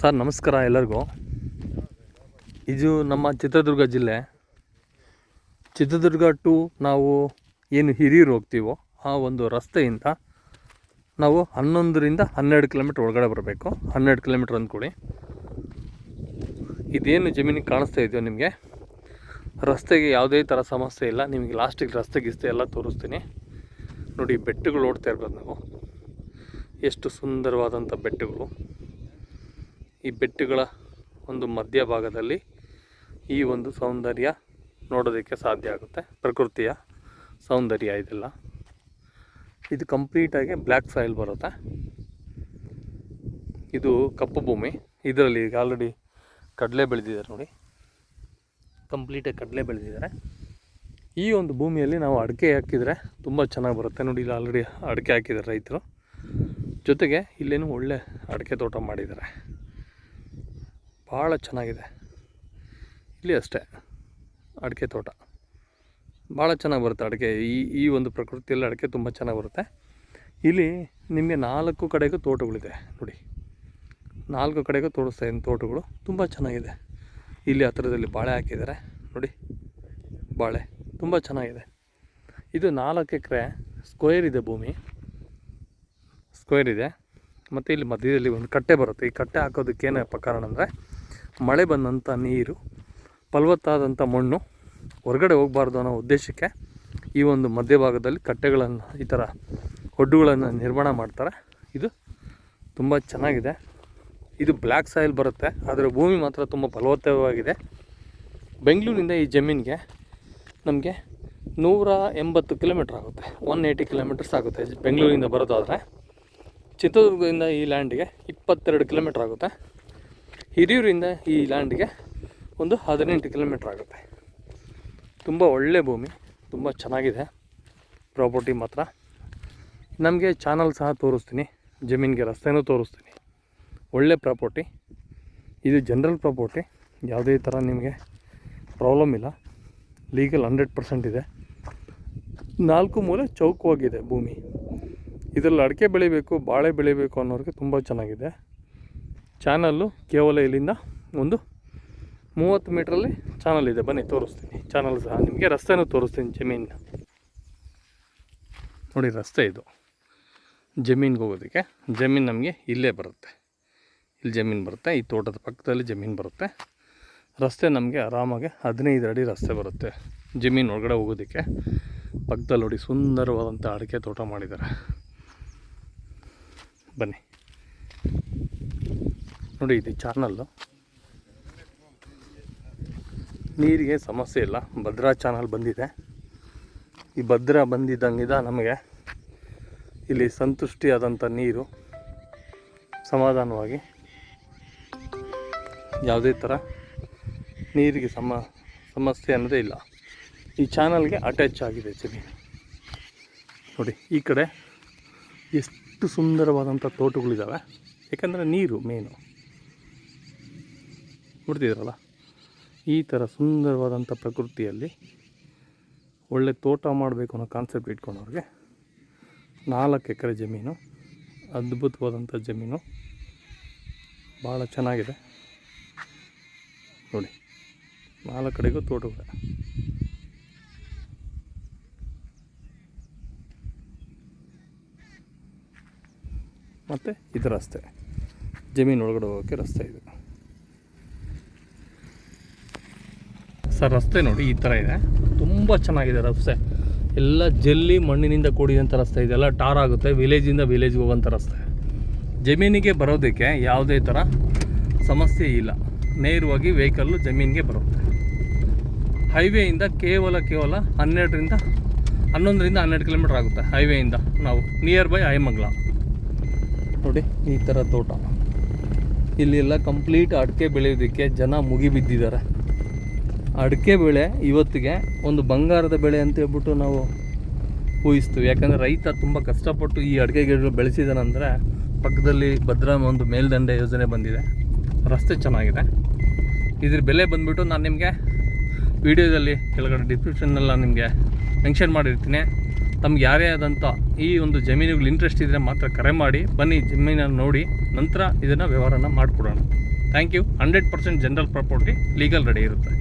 Sir, ನಮಸ್ಕಾರ ಎಲ್ಲರಿಗೂ. ಇದು ನಮ್ಮ ಚಿತ್ರದುರ್ಗ ಜಿಲ್ಲೆ. ಚಿತ್ರದುರ್ಗ ಟು ನಾವು ಏನು ಹಿರಿಯರು ಹೋಗ್ತೀವೋ ಆ ಒಂದು ರಸ್ತೆಯಿಂದ ನಾವು ಹನ್ನೊಂದರಿಂದ ಹನ್ನೆರಡು ಕಿಲೋಮೀಟ್ರ್ ಒಳಗಡೆ ಬರಬೇಕು. ಹನ್ನೆರಡು ಕಿಲೋಮೀಟ್ರ್ ಅಂದ್ಕೊಡಿ ಇದೇನು ಜಮೀನಿಗೆ ಕಾಣಿಸ್ತಾ ಇದೆಯೋ ನಿಮಗೆ? ರಸ್ತೆಗೆ ಯಾವುದೇ ಥರ ಸಮಸ್ಯೆ ಇಲ್ಲ. ನಿಮಗೆ ಲಾಸ್ಟಿಗೆ ರಸ್ತೆ ಗಿಸ್ತೆ ಎಲ್ಲ ತೋರಿಸ್ತೀನಿ. ನೋಡಿ, ಬೆಟ್ಟಗಳು ಓಡ್ತಾ ಇರ್ಬೋದು ನಾವು. ಎಷ್ಟು ಸುಂದರವಾದಂಥ ಬೆಟ್ಟಗಳು. ಈ ಬೆಟ್ಟಗಳ ಒಂದು ಮಧ್ಯಭಾಗದಲ್ಲಿ ಈ ಒಂದು ಸೌಂದರ್ಯ ನೋಡೋದಕ್ಕೆ ಸಾಧ್ಯ ಆಗುತ್ತೆ. ಪ್ರಕೃತಿಯ ಸೌಂದರ್ಯ ಇದೆಲ್ಲ. ಇದು ಕಂಪ್ಲೀಟಾಗಿ ಬ್ಲ್ಯಾಕ್ ಸಾಯಿಲ್ ಬರುತ್ತೆ. ಇದು ಕಪ್ಪು ಭೂಮಿ. ಇದರಲ್ಲಿ ಈಗ ಆಲ್ರೆಡಿ ಕಡಲೆ ಬೆಳೆದಿದ್ದಾರೆ ನೋಡಿ. ಕಂಪ್ಲೀಟಾಗಿ ಕಡಲೆ ಬೆಳೆದಿದ್ದಾರೆ. ಈ ಒಂದು ಭೂಮಿಯಲ್ಲಿ ನಾವು ಅಡಿಕೆ ಹಾಕಿದರೆ ತುಂಬ ಚೆನ್ನಾಗಿ ಬರುತ್ತೆ. ನೋಡಿ, ಇಲ್ಲಿ ಆಲ್ರೆಡಿ ಅಡಿಕೆ ಹಾಕಿದ್ದಾರೆ ರೈತರು. ಜೊತೆಗೆ ಇಲ್ಲೇನು ಒಳ್ಳೆ ಅಡಿಕೆ ತೋಟ ಮಾಡಿದ್ದಾರೆ. ಭಾಳ ಚೆನ್ನಾಗಿದೆ. ಇಲ್ಲಿ ಅಷ್ಟೇ, ಅಡಿಕೆ ತೋಟ. ಭಾಳ ಚೆನ್ನಾಗಿ ಬರುತ್ತೆ ಅಡಿಕೆ. ಈ ಈ ಒಂದು ಪ್ರಕೃತಿಯಲ್ಲಿ ಅಡಿಕೆ ತುಂಬ ಚೆನ್ನಾಗಿ ಬರುತ್ತೆ. ಇಲ್ಲಿ ನಿಮಗೆ ನಾಲ್ಕು ಕಡೆಗೂ ತೋಟಗಳಿದೆ ನೋಡಿ. ನಾಲ್ಕು ಕಡೆಗೂ ತೋರಿಸ್ತಾ ತೋಟಗಳು ತುಂಬ ಚೆನ್ನಾಗಿದೆ. ಇಲ್ಲಿ ಹತ್ರದಲ್ಲಿ ಬಾಳೆ ಹಾಕಿದ್ದಾರೆ ನೋಡಿ. ಬಾಳೆ ತುಂಬ ಚೆನ್ನಾಗಿದೆ. ಇದು ನಾಲ್ಕು ಎಕರೆ ಸ್ಕ್ವೇರ್ ಇದೆ ಭೂಮಿ. ಸ್ಕ್ವೇರ್ ಇದೆ. ಮತ್ತು ಇಲ್ಲಿ ಮಧ್ಯದಲ್ಲಿ ಒಂದು ಕಟ್ಟೆ ಬರುತ್ತೆ. ಈ ಕಟ್ಟೆ ಹಾಕೋದಕ್ಕೆ ಪ್ರಕಾರ ಕಾರಣ ಅಂದರೆ ಮಳೆ ಬಂದಂಥ ನೀರು ಫಲವತ್ತಾದಂಥ ಮಣ್ಣು ಹೊರಗಡೆ ಹೋಗಬಾರ್ದು ಅನ್ನೋ ಉದ್ದೇಶಕ್ಕೆ ಈ ಒಂದು ಮಧ್ಯಭಾಗದಲ್ಲಿ ಕಟ್ಟೆಗಳನ್ನು, ಈ ಥರ ಒಡ್ಡುಗಳನ್ನು ನಿರ್ಮಾಣ ಮಾಡ್ತಾರೆ. ಇದು ತುಂಬ ಚೆನ್ನಾಗಿದೆ. ಇದು ಬ್ಲ್ಯಾಕ್ ಸಾಯಿಲ್ ಬರುತ್ತೆ, ಆದರೆ ಭೂಮಿ ಮಾತ್ರ ತುಂಬ ಫಲವತ್ತವಾಗಿದೆ. ಬೆಂಗಳೂರಿನಿಂದ ಈ ಜಮೀನಿಗೆ ನಮಗೆ ನೂರ ಎಂಬತ್ತು ಕಿಲೋಮೀಟ್ರ್ ಆಗುತ್ತೆ, ಒನ್ ಏಯ್ಟಿ ಕಿಲೋಮೀಟರ್ಸ್ ಆಗುತ್ತೆ ಬೆಂಗಳೂರಿಂದ ಬರೋದಾದರೆ. ಚಿತ್ರದುರ್ಗದಿಂದ ಈ ಲ್ಯಾಂಡಿಗೆ ಇಪ್ಪತ್ತೆರಡು ಕಿಲೋಮೀಟ್ರ್ ಆಗುತ್ತೆ. ಹಿರಿಯೂರಿಂದ ಈ ಲ್ಯಾಂಡ್ಗೆ ಒಂದು ಹದಿನೆಂಟು ಕಿಲೋಮೀಟ್ರ್ ಆಗುತ್ತೆ. ತುಂಬ ಒಳ್ಳೆ ಭೂಮಿ, ತುಂಬ ಚೆನ್ನಾಗಿದೆ. ಪ್ರಾಪರ್ಟಿ ಮಾತ್ರ. ನಮಗೆ ಚಾನಲ್ ಸಹ ತೋರಿಸ್ತೀನಿ. ಜಮೀನಿಗೆ ರಸ್ತೆನೂ ತೋರಿಸ್ತೀನಿ. ಒಳ್ಳೆ ಪ್ರಾಪರ್ಟಿ. ಇದು ಜನರಲ್ ಪ್ರಾಪರ್ಟಿ. ಯಾವುದೇ ಥರ ನಿಮಗೆ ಪ್ರಾಬ್ಲಮ್ ಇಲ್ಲ. ಲೀಗಲ್ ಹಂಡ್ರೆಡ್ ಪರ್ಸೆಂಟ್ ಇದೆ. ನಾಲ್ಕು ಮೂಲೆ ಚೌಕವಾಗಿದೆ ಭೂಮಿ. ಇದರಲ್ಲಿ ಅಡಿಕೆ ಬೆಳಿಬೇಕು, ಬಾಳೆ ಬೆಳಿಬೇಕು ಅನ್ನೋರಿಗೆ ತುಂಬ ಚೆನ್ನಾಗಿದೆ. ಚಾನಲ್ಲು ಕೇವಲ ಇಲ್ಲಿಂದ ಒಂದು ಮೂವತ್ತು ಮೀಟ್ರಲ್ಲಿ ಚಾನಲ್ ಇದೆ. ಬನ್ನಿ, ತೋರಿಸ್ತೀನಿ. ಚಾನಲ್ ಸಹ ನಿಮಗೆ ರಸ್ತೆನೂ ತೋರಿಸ್ತೀನಿ ಜಮೀನು ನೋಡಿ, ರಸ್ತೆ ಇದು. ಜಮೀನಿಗೆ ಹೋಗೋದಕ್ಕೆ. ಜಮೀನು ನಮಗೆ ಇಲ್ಲೇ ಬರುತ್ತೆ. ಇಲ್ಲಿ ಜಮೀನು ಬರುತ್ತೆ. ಈ ತೋಟದ ಪಕ್ಕದಲ್ಲಿ ಜಮೀನು ಬರುತ್ತೆ. ರಸ್ತೆ ನಮಗೆ ಆರಾಮಾಗಿ ಹದಿನೈದು ಅಡಿ ರಸ್ತೆ ಬರುತ್ತೆ. ಜಮೀನು ಒಳಗಡೆ ಹೋಗೋದಕ್ಕೆ. ಪಕ್ಕದಲ್ಲಿ ನೋಡಿ ಸುಂದರವಾದಂಥ ಅಡಿಕೆ ತೋಟ ಮಾಡಿದ್ದಾರೆ. ಬನ್ನಿ. ನೋಡಿ ಇದು ಚಾನಲ್ಲು. ನೀರಿಗೆ ಸಮಸ್ಯೆ ಇಲ್ಲ. ಭದ್ರಾ ಚಾನಲ್ ಬಂದಿದೆ. ಈ ಭದ್ರಾ ಬಂದಿದ್ದಂಗಿದ ನಮಗೆ ಇಲ್ಲಿ ಸಂತುಷ್ಟಿಯಾದಂಥ ನೀರು ಸಮಾಧಾನವಾಗಿ ಯಾವುದೇ ಥರ ನೀರಿಗೆ ಸಮ, ಸಮಸ್ಯೆ ಅನ್ನೋದೇ ಇಲ್ಲ. ಈ ಚಾನಲ್ಗೆ ಅಟ್ಯಾಚ್ ಆಗಿದೆ ಜಮೀನು ನೋಡಿ, ಈ ಕಡೆ ಎಷ್ಟು ಸುಂದರವಾದಂಥ ತೋಟಗಳಿದ್ದಾವೆ ಯಾಕಂದರೆ ನೀರು ಮೇನು ನೋಡ್ತಿದ್ದೀರಲ್ಲ? ಈ ಥರ ಸುಂದರವಾದಂಥ ಪ್ರಕೃತಿಯಲ್ಲಿ ಒಳ್ಳೆ ತೋಟ ಮಾಡಬೇಕು ಅನ್ನೋ ಕಾನ್ಸೆಪ್ಟ್ ಇಟ್ಕೊಂಡವ್ರಿಗೆ ನಾಲ್ಕು ಎಕರೆ ಜಮೀನು ಅದ್ಭುತವಾದಂಥ ಜಮೀನು ಭಾಳ ಚೆನ್ನಾಗಿದೆ. ನೋಡಿ, ನಾಲ್ಕು ಕಡೆಗೂ ತೋಟಗಳ. ಮತ್ತು ಇದು ರಸ್ತೆ, ಜಮೀನು ಒಳಗಡೆ ಹೋಗೋಕ್ಕೆ ರಸ್ತೆ ಇದೆ. ಸರ್, ರಸ್ತೆ ನೋಡಿ ಈ ಥರ ಇದೆ. ತುಂಬ ಚೆನ್ನಾಗಿದೆ ರಸ್ತೆ. ಎಲ್ಲ ಜಲ್ಲಿ ಮಣ್ಣಿನಿಂದ ಕೂಡಿದಂಥ ರಸ್ತೆ ಇದೆಲ್ಲ ಟಾರ್ ಆಗುತ್ತೆ. ವಿಲೇಜಿಂದ ವಿಲೇಜ್ಗೆ ಹೋಗೋಂಥ ರಸ್ತೆ. ಜಮೀನಿಗೆ ಬರೋದಕ್ಕೆ ಯಾವುದೇ ಥರ ಸಮಸ್ಯೆ ಇಲ್ಲ. ನೇರವಾಗಿ ವೆಹಿಕಲ್ಲು ಜಮೀನಿಗೆ ಬರುತ್ತೆ. ಹೈವೇಯಿಂದ ಕೇವಲ ಕೇವಲ ಹನ್ನೆರಡರಿಂದ ಹನ್ನೊಂದರಿಂದ ಹನ್ನೆರಡು ಕಿಲೋಮೀಟ್ರ್ ಆಗುತ್ತೆ ಹೈವೇಯಿಂದ ನಾವು. ನಿಯರ್ ಬೈ ಐಮಂಗ್ಲ ನೋಡಿ ಈ ಥರ ತೋಟ. ಇಲ್ಲಿ ಎಲ್ಲ ಕಂಪ್ಲೀಟ್ ಅಡಿಕೆ ಬೆಳೆಯೋದಕ್ಕೆ ಜನ ಮುಗಿಬಿದ್ದಿದ್ದಾರೆ. ಅಡಿಕೆ ಬೆಳೆ ಇವತ್ತಿಗೆ ಒಂದು ಬಂಗಾರದ ಬೆಳೆ ಅಂತ ಹೇಳ್ಬಿಟ್ಟು ನಾವು ಊಹಿಸ್ತೀವಿ. ಯಾಕಂದರೆ ರೈತ ತುಂಬ ಕಷ್ಟಪಟ್ಟು ಈ ಅಡಿಕೆ ಗಿಡಗಳು ಬೆಳೆಸಿದಾನಂದರೆ ಪಕ್ಕದಲ್ಲಿ ಭದ್ರಾ ಒಂದು ಮೇಲ್ದಂಡೆ ಯೋಜನೆ ಬಂದಿದೆ. ರಸ್ತೆ ಚೆನ್ನಾಗಿದೆ. ಇದ್ರ ಬೆಲೆ ಬಂದುಬಿಟ್ಟು ನಾನು ನಿಮಗೆ ವಿಡಿಯೋದಲ್ಲಿ ಕೆಳಗಡೆ ಡಿಸ್ಕ್ರಿಪ್ಷನ್ನೆಲ್ಲ ನಿಮಗೆ ಮೆನ್ಷನ್ ಮಾಡಿರ್ತೀನಿ. ತಮ್ಗೆ ಯಾರೇ ಆದಂಥ ಈ ಒಂದು ಜಮೀನುಗಳು ಇಂಟ್ರೆಸ್ಟ್ ಇದ್ದರೆ ಮಾತ್ರ ಕರೆ ಮಾಡಿ, ಬನ್ನಿ ಜಮೀನನ್ನು ನೋಡಿ, ನಂತರ ಇದನ್ನು ವ್ಯವಹಾರನ ಮಾಡಿಕೊಡೋಣ. Thank you hundred percent general property legal ready ಇರುತ್ತೆ.